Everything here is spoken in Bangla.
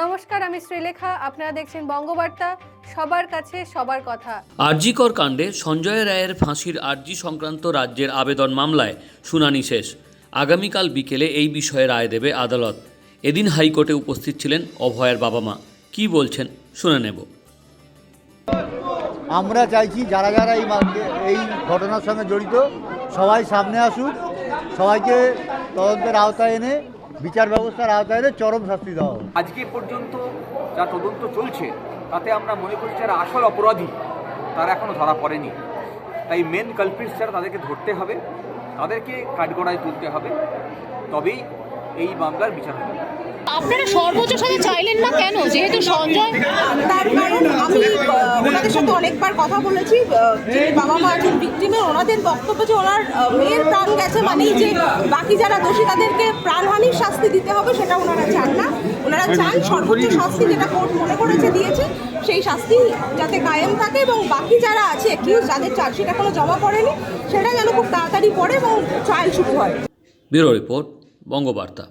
নমস্কার আমি শ্রীলেখা। আপনারা দেখছেন বঙ্গবার্তা। সবার কাছে সবার কথা। আরজিকর কাণ্ডে সঞ্জয় রায়ের ফাঁসির আর্জি সংক্রান্ত রাজ্যের আবেদন মামলায় শুনানি শেষ। আগামীকাল বিকেলে এই বিষয়ে রায় দেবে আদালত। এদিন হাইকোর্টে উপস্থিত ছিলেন অভয়ের বাবা মা। কী বলছেন শুনে নেব। আমরা চাইছি যারা যারা এই এই ঘটনার সঙ্গে জড়িত সবাই সামনে আসুক সবাইকে তদন্তের আওতায় এনে বিচার ব্যবস্থার আওতায় চরম শাস্তি দেওয়া হোক আজকে পর্যন্ত যা তদন্ত চলছে তাতে আমরা মনে করি যারা আসল অপরাধী তারা এখনও ধরা পড়েনি। তাই মেন কালপ্রিটস যারা তাদেরকে ধরতে হবে তাদেরকে কাঠগড়ায় তুলতে হবে। তবেই এই মামলার বিচার হবে। আপনারা সর্বোচ্চ সাজা চাইলেন না কেন? যেহেতু সঞ্জয় তার কারণ আমি ওনাদের সাথে অনেকবার কথা বলেছি যে বাবা মা একজন ভিক্টিমের ওনাদের বক্তব্য যে ওনার মেয়ের প্রাণ গেছে মানেই যে বাকি যারা দোষী তাদেরকে প্রাণহানির শাস্তি দিতে হবে সেটা ওনারা চান না। ওনারা চান সর্বোচ্চ শাস্তি যেটা কোর্ট মনে করেছে দিয়েছে সেই শাস্তি যাতে কায়েম থাকে এবং বাকি যারা আছে অ্যাকিউজ যাদের চার্জশিট এখনও জমা করেনি সেটা যেন খুব তাড়াতাড়ি পড়ে এবং ট্রায়াল শুরু হয়। Bureau report Bangabarta.